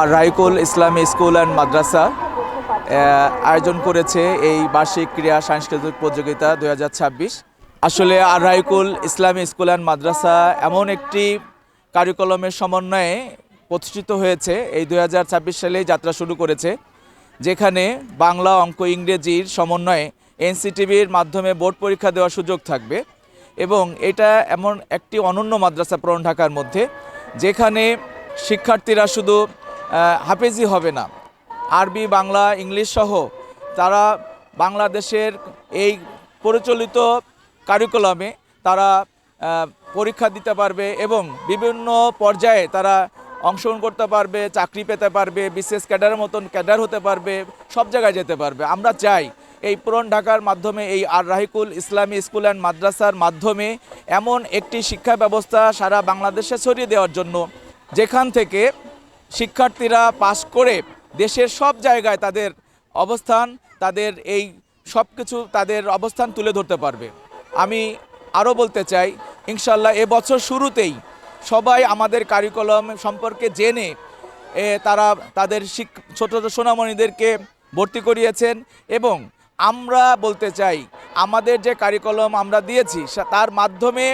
R রাইকুল Islami school and মাদ্রাসা আয়োজন করেছে এই বার্ষিক ক্রীড়া সাংস্কৃতিক প্রতিযোগিতা দু হাজার ছাব্বিশ। আসলে আর রাইকুল ইসলামী স্কুল অ্যান্ড মাদ্রাসা এমন একটি কারিকুলামের সমন্বয়ে প্রতিষ্ঠিত হয়েছে। এই দু সালেই যাত্রা শুরু করেছে, যেখানে বাংলা অঙ্ক ইংরেজির সমন্বয়ে এনসিটিভির মাধ্যমে বোর্ড পরীক্ষা দেওয়ার সুযোগ থাকবে এবং এটা এমন একটি অনন্য মাদ্রাসা পুরন ঢাকার মধ্যে, যেখানে শিক্ষার্থীরা শুধু হাফেজি হবে না। আরবি, বাংলা, ইংলিশ সহ তারা বাংলাদেশের এই পরিচালিত কারিকুলামে তারা পরীক্ষা দিতে পারবে এবং বিভিন্ন পর্যায়ে তারা অংশগ্রহণ করতে পারবে, চাকরি পেতে পারবে, বিশেষ ক্যাডারের মতন ক্যাডার হতে পারবে, সব জায়গায় যেতে পারবে। আমরা চাই এই পুরন ঢাকার মাধ্যমে এই আর রাহিকুল ইসলামী স্কুল অ্যান্ড মাদ্রাসার মাধ্যমে এমন একটি শিক্ষা ব্যবস্থা সারা বাংলাদেশে ছড়িয়ে দেওয়ার জন্য, যেখান থেকে শিক্ষার্থীরা পাশ করে দেশের সব জায়গায় তাদের অবস্থান, তাদের এই সব কিছু তাদের অবস্থান তুলে ধরতে পারবে। আমি আরও বলতে চাই ইনশাল্লাহ এবছর শুরুতেই সবাই আমাদের কারিকুলাম সম্পর্কে জেনে তারা তাদের শিক, ছোট ছোট সোনামণিদেরকে ভর্তি করিয়েছেন এবং আমরা বলতে চাই, আমাদের যে কারিকুলাম আমরা দিয়েছি তার মাধ্যমে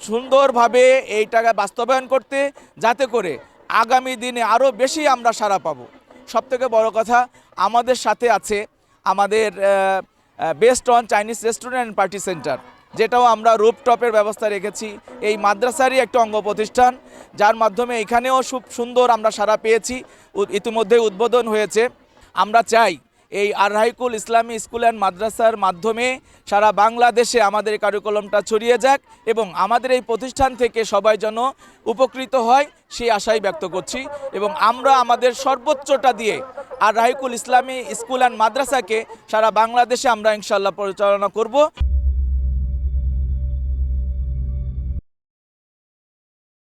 সুন্দরভাবে এইটাকে বাস্তবায়ন করতে, যাতে করে আগামী দিনে আরও বেশি আমরা সাড়া পাবো। সবথেকে বড় কথা, আমাদের সাথে আছে আমাদের best on Chinese restaurant and party centre যেটাও আমরা রুপটপের ব্যবস্থা রেখেছি। এই মাদ্রাসারই একটা অঙ্গ প্রতিষ্ঠান, যার মাধ্যমে এখানেও খুব সুন্দর আমরা সারা পেয়েছি। ইতিমধ্যে উদ্বোধন হয়েছে। আমরা চাই এই আরহাইকুল ইসলামী স্কুল অ্যান্ড মাদ্রাসার মাধ্যমে সারা বাংলাদেশে আমাদের কারিকুলামটা ছড়িয়ে যাক এবং আমাদের এই প্রতিষ্ঠান থেকে সবাই যেন উপকৃত হয় সেই আশাই ব্যক্ত করছি এবং আমরা আমাদের সর্বোচ্চটা দিয়ে আর রাহিকুল ইসলামী স্কুল অ্যান্ড মাদ্রাসাকে সারা বাংলাদেশে আমরা ইনশাল্লাহ পরিচালনা করব।